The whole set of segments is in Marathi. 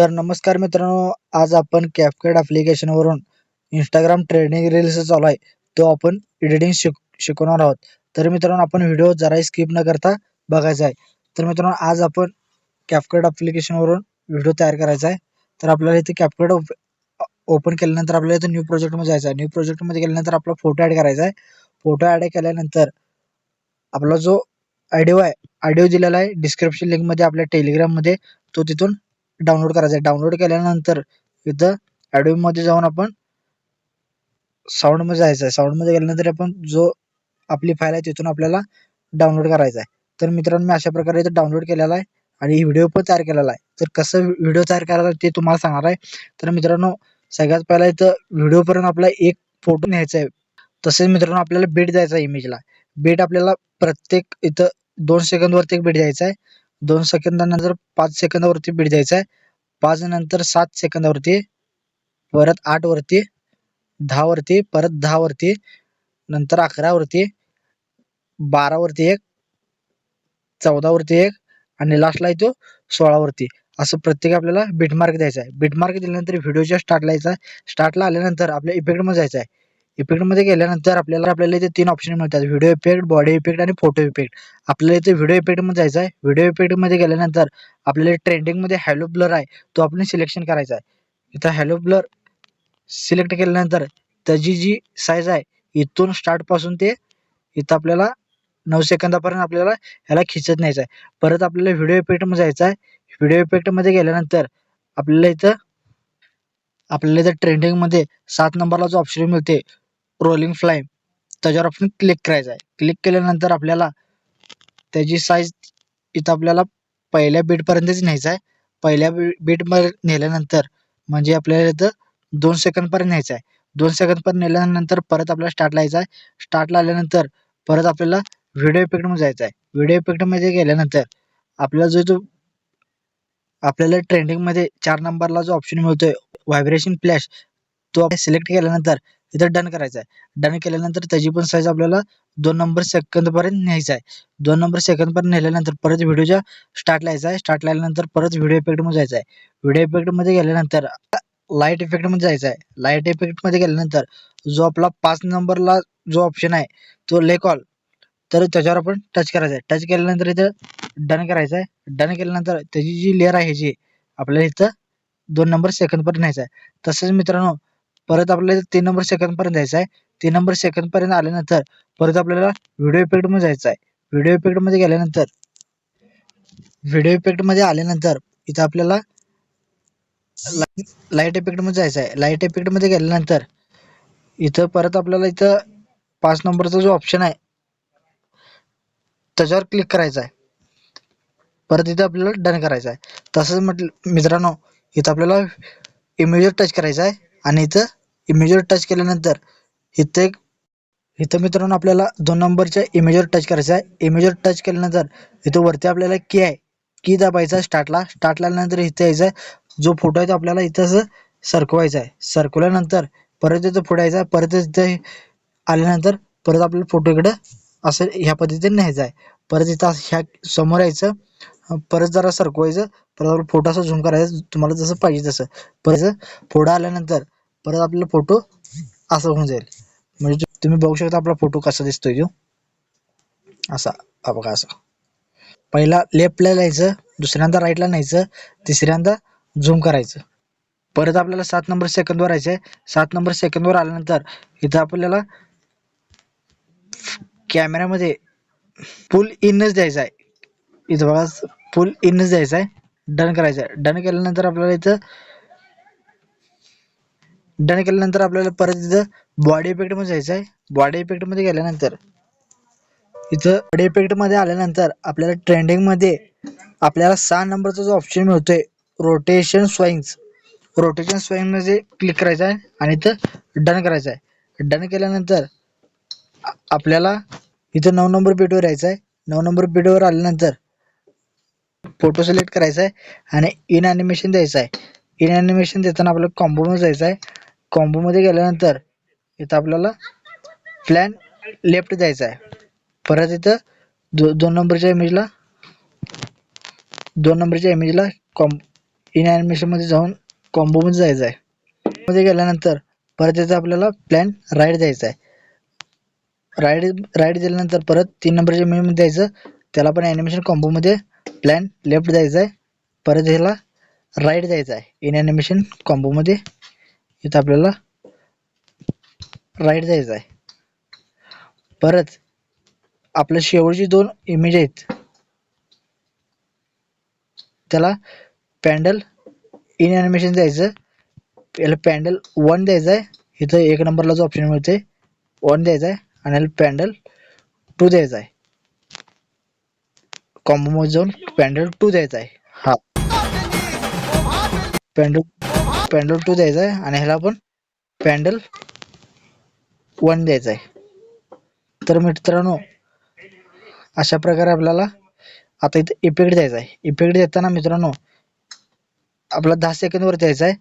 तर नमस्कार मित्रांनो आज आपण कॅपकट वरून इंस्टाग्राम ट्रेडिंग रील्स चालू आहे. तो आपण एडिटिंग शिक शिकवणार आहोत. तर मित्रांनो आपण व्हिडिओ जराही स्किप न करता बघायचा आहे. तर मित्रांनो आज आपण कॅपकट ॲप्लिकेशनवरून व्हिडिओ तयार करायचा आहे. तर आपल्याला इथे कॅपकट ओपन केल्यानंतर आपल्याला इथे न्यू प्रोजेक्टमध्ये जायचं आहे. न्यू प्रोजेक्टमध्ये गेल्यानंतर आपला फोटो ॲड करायचा आहे. फोटो ॲड केल्यानंतर आपला जो आयडिओ आहे आयडिओ दिलेला आहे डिस्क्रिप्शन लिंकमध्ये आपल्या टेलिग्राममध्ये तो तिथून डाउनलोड करायचं आहे. डाउनलोड केल्यानंतर इथं ॲडोबमध्ये जाऊन आपण साऊंडमध्ये जायचं आहे. साऊंडमध्ये गेल्यानंतर आपण जो आपली फाईल आहे तिथून आपल्याला डाउनलोड करायचा आहे. तर मित्रांनो मी अशा प्रकारे इथं डाउनलोड केलेला आहे आणि व्हिडिओ पण तयार केलेला आहे. तर कसं व्हिडिओ तयार करायला ते तुम्हाला सांगणार आहे. तर मित्रांनो सगळ्यात पहिला इथं व्हिडिओपर्यंत आपला एक फोटो न्यायचा आहे. तसेच मित्रांनो आपल्याला बीट द्यायचा आहे इमेजला बीट आपल्याला प्रत्येक इथं दोन सेकंदवरती एक बीट द्यायचा आहे. दोन सेकंदानंतर पाच सेकंदावरती बीट द्यायचा आहे. पाच नंतर सात सेकंदावरती परत आठ वरती दहा वरती परत दहा वरती नंतर अकरा वरती बारा वरती एक चौदा वरती एक आणि लास्टला येतो सोळा वरती. असं प्रत्येक आपल्याला बीटमार्क द्यायचा आहे. बीटमार्क दिल्यानंतर व्हिडिओच्या स्टार्टला यायचा स्टार्टला आल्यानंतर आपल्या इफेक्टमध्ये जायचं आहे. इफेक्टमध्ये गेल्यानंतर आपल्याला आपल्याला इथे तीन ऑप्शन मिळतात. व्हिडिओ इफेक्ट बॉडी इफेक्ट आणि फोटो इफेक्ट आपल्याला इथे व्हिडिओ इफेक्टमध्ये जायचं आहे. व्हिडिओ इफेक्टमध्ये गेल्यानंतर आपल्याला ट्रेंडिंगमध्ये हॅलो ब्लर आहे. तो आपण सिलेक्शन करायचा आहे. इथं हॅलो ब्लर सिलेक्ट केल्यानंतर त्याची जी साईज आहे इथून स्टार्टपासून ते इथं आपल्याला नऊ सेकंदापर्यंत आपल्याला ह्याला खिचत न्यायचं आहे. परत आपल्याला व्हिडिओ इफेक्टमध्ये जायचं आहे. व्हिडिओ इफेक्टमध्ये गेल्यानंतर आपल्याला इथं आपल्याला इथं ट्रेंडिंगमध्ये सात नंबरला जो ऑप्शन मिळते रोलिंग फ्लाईम त्याच्यावर आपण क्लिक करायचं आहे. क्लिक केल्यानंतर आपल्याला त्याची साईज इथं आपल्याला पहिल्या बीटपर्यंतच न्यायचं आहे. पहिल्या बी बीटमध्ये नेल्यानंतर म्हणजे आपल्याला इथं दोन सेकंदपर्यंत न्यायचं आहे. दोन सेकंदपर्यंत नेल्यानंतर परत आपल्याला स्टार्टला यायचं आहे. स्टार्टला आल्यानंतर परत आपल्याला व्हिडिओ इफेक्टमध्ये जायचं आहे. व्हिडिओ इफेक्टमध्ये गेल्यानंतर आपल्याला जो जो आपल्याला ट्रेंडिंगमध्ये चार नंबरला जो ऑप्शन मिळतोय व्हायब्रेशन फ्लॅश तो आपण सिलेक्ट केल्यानंतर इथं डन करायचा आहे डन केल्यानंतर त्याची पण साईज आपल्याला दोन नंबर सेकंदपर्यंत न्यायचा आहे दोन नंबर सेकंदपर्यंत नेल्यानंतर परत व्हिडिओच्या स्टार्टला यायचा आहे स्टार्ट आल्यानंतर परत व्हिडिओ इफेक्टमध्ये जायचं आहे व्हिडिओ इफेक्टमध्ये गेल्यानंतर लाइट इफेक्टमध्ये जायचं आहे लाइट इफेक्टमध्ये गेल्यानंतर जो आपला पाच नंबरला जो ऑप्शन आहे तो ले कॉल तर त्याच्यावर आपण टच करायचं आहे टच केल्यानंतर इथं डन करायचं आहे डन केल्यानंतर त्याची जी लेअर आहे जी आपल्याला इथं दोन नंबर सेकंदपर्यंत न्यायचं आहे तसेच मित्रांनो परत आपल्याला तीन नंबर सेकंदपर्यंत जायचं आहे. तीन नंबर सेकंदपर्यंत आल्यानंतर परत आपल्याला व्हिडिओ इफेक्टमध्ये जायचं आहे. व्हिडिओ इफेक्टमध्ये गेल्यानंतर व्हिडिओ इफेक्टमध्ये आल्यानंतर इथं आपल्याला लाइट इफेक्टमध्ये जायचं आहे. लाइट इफेक्टमध्ये गेल्यानंतर इथं परत आपल्याला इथं पाच नंबरचा जो ऑप्शन आहे त्याच्यावर क्लिक करायचं आहे. परत इथं आपल्याला डन करायचं आहे. तसंच म्हटलं मित्रांनो इथं आपल्याला इमेजवर टच करायचं आहे. आणि इथं इमेजवर टच केल्यानंतर इथं एक इथं मित्रांनो आपल्याला दोन नंबरच्या इमेजवर टच करायचं आहे. इमेजवर टच केल्यानंतर इथं वरती आपल्याला की आहे. की दाबायचा स्टार्टला स्टार्टला आल्यानंतर इथं यायचं आहे. जो फोटो आहे तो आपल्याला इथं असं सरकवायचा आहे. सरकवल्यानंतर परत इथं पुढे यायचं आहे. परत इथे आल्यानंतर परत आपल्याला फोटो इकडं असं ह्या पद्धतीने न्यायचं आहे. परत इथं ह्या समोर यायचं. परत जरा सरकवायचं परत आपला फोटो असं झूम करायचं. तुम्हाला जसं पाहिजे तसं. परत पुढं आल्यानंतर परत आपला फोटो असं होऊन जाईल. म्हणजे तुम्ही बघू शकता आपला फोटो कसा दिसतोय तो. असा हा बघा असा. पहिला लेफ्टला न्यायचं दुसऱ्यांदा राईटला न्यायचं तिसऱ्यांदा झूम करायचं. परत आपल्याला सात नंबर सेकंदवर यायचं आहे सात नंबर सेकंदवर आल्यानंतर इथं आपल्याला कॅमेऱ्यामध्ये फुल इनच द्यायचा आहे इथं बघा फुल इनच द्यायचा आहे डन करायचं आहे डन केल्यानंतर आपल्याला इथं डन केल्यानंतर आपल्याला परत इथं बॉडी इफेक्टमध्ये जायचं आहे. बॉडी इफेक्टमध्ये गेल्यानंतर इथं बॉडी इफेक्टमध्ये आल्यानंतर आपल्याला ट्रेंडिंगमध्ये आपल्याला सहा नंबरचा जो ऑप्शन मिळतोय रोटेशन स्वाईंग रोटेशन स्वाईंगमध्ये क्लिक करायचं आहे आणि इथं डन करायचं आहे. डन केल्यानंतर आपल्याला इथं नऊ नंबर पेटवर यायचं आहे. नऊ नंबर पेटवर आल्यानंतर फोटो सिलेक्ट करायचा आहे आणि इन ॲनिमेशन द्यायचं आहे. इन ॲनिमेशन देताना आपल्याला कॉम्बोमध्ये जायचं आहे. कॉम्बोमध्ये गेल्यानंतर इथं आपल्याला प्लॅन लेफ्ट जायचा आहे. परत इथं दो दोन नंबरच्या इमेजला दोन नंबरच्या इमेजला कॉम इन ॲनिमेशनमध्ये जाऊन कॉम्बोमध्ये जायचं आहे. मध्ये गेल्यानंतर परत इथं आपल्याला प्लॅन राईट जायचा आहे. राईट राईट दिल्यानंतर परत तीन नंबरच्या मेनूमध्ये जायचं त्याला पण ॲनिमेशन कॉम्बोमध्ये प्लॅन लेफ्ट जायचं आहे. परत ह्याला राईट जायचं आहे. इन ॲनिमेशन कॉम्बोमध्ये इथं आपल्याला राईट द्यायचा आहे. परत आपल्या शेवटची दोन इमेज आहेत. त्याला पॅन्डल इन ॲनिमेशन द्यायचं. याला पॅन्डल वन द्यायचं आहे. इथं एक नंबरला जो ऑप्शन मिळते वन द्यायचा आहे. आणि याला पॅन्डल टू द्यायचा आहे. कॉम्बोमध्ये जाऊन पॅन्डल टू द्यायचा आहे. हा. पॅन्डल पॅन्डल टू द्यायचा आहे आणि ह्याला पण पॅन्डल वन द्यायचा आहे. तर मित्रांनो अशा प्रकारे आपल्याला आता इथं इफेक्ट द्यायचा आहे. इफेक्ट देताना मित्रांनो आपला दहा सेकंदवर द्यायचा आहे.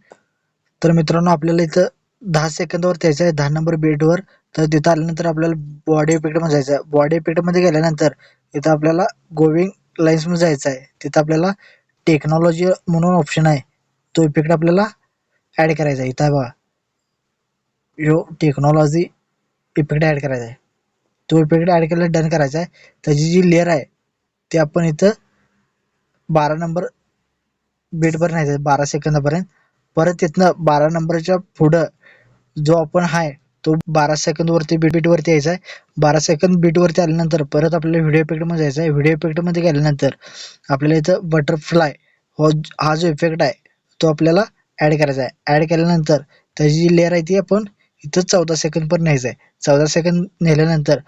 तर मित्रांनो आपल्याला इथं दहा सेकंदवर द्यायचं आहे. दहा नंबर बेटवर तर तिथं आल्यानंतर आपल्याला बॉडी इफेक्टमध्ये जायचं आहे. बॉडी इफेक्टमध्ये गेल्यानंतर इथं आपल्याला गोविंग लाईन्समध्ये जायचं आहे. तिथं आपल्याला टेक्नॉलॉजी म्हणून ऑप्शन आहे. तो इफेक्ट आपल्याला ॲड करायचा आहे. इथं आहे बघा. यो टेक्नॉलॉजी इफेक्ट ॲड करायचा आहे. तो इफेक्ट ॲड केला डन करायचा आहे. त्याची जी लेअर आहे ते आपण इथं बारा नंबर बेटवर नाही आहे बारा सेकंदापर्यंत. परत तिथनं बारा नंबरच्या पुढं जो आपण आहे तो बारा सेकंदवरती बीट बीटवरती यायचा आहे. बारा सेकंद बीटवरती आल्यानंतर परत आपल्याला व्हिडिओ इफेक्टमध्ये जायचं आहे. व्हिडिओ इफेक्टमध्ये गेल्यानंतर आपल्याला इथं बटरफ्लाय हो हा जो इफेक्ट आहे तो आपल्याला ॲड करायचा आहे. ॲड केल्यानंतर त्याची जी लेअर आहे ती आपण इथं चौदा सेकंद पण न्यायचं आहे. चौदा सेकंद नेल्यानंतर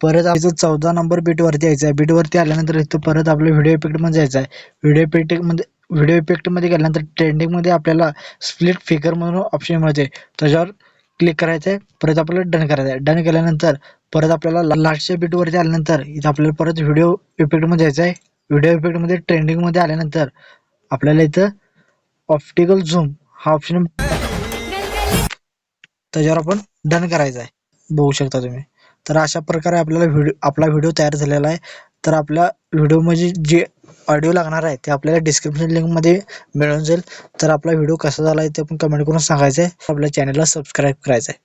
परत इथं चौदा नंबर बीटवरती यायचं आहे. बीटवरती आल्यानंतर इथं परत आपलं व्हिडिओ इफेक्टमध्ये जायचं आहे. व्हिडिओ इफेक्टमध्ये व्हिडिओ इफेक्टमध्ये गेल्यानंतर ट्रेंडिंगमध्ये आपल्याला स्प्लिट फिगर म्हणून ऑप्शन मिळते त्याच्यावर क्लिक करायचं आहे. परत आपल्याला डन करायचं आहे. डन केल्यानंतर परत आपल्याला लास्टच्या बीटवरती आल्यानंतर इथं आपल्याला परत व्हिडिओ इफेक्टमध्ये जायचं आहे. व्हिडिओ इफेक्टमध्ये ट्रेंडिंगमध्ये आल्यानंतर आपल्याला इथं ऑप्टिकल झूम हा ऑप्शन त्याच्यावर आपण डन करायचं आहे. बघू शकता तुम्ही. तर अशा प्रकारे आपल्याला व्हिडिओ आपला व्हिडिओ तयार झालेला आहे. तर आपल्या व्हिडिओमध्ये म्हणजे जे ऑडिओ लागणार आहे ते आपल्याला डिस्क्रिप्शन लिंकमध्ये मिळून जाईल. तर आपला व्हिडिओ कसा झाला आहे ते आपण कमेंट करून सांगायचं आहे. आपल्या चॅनलला सबस्क्राईब करायचं आहे.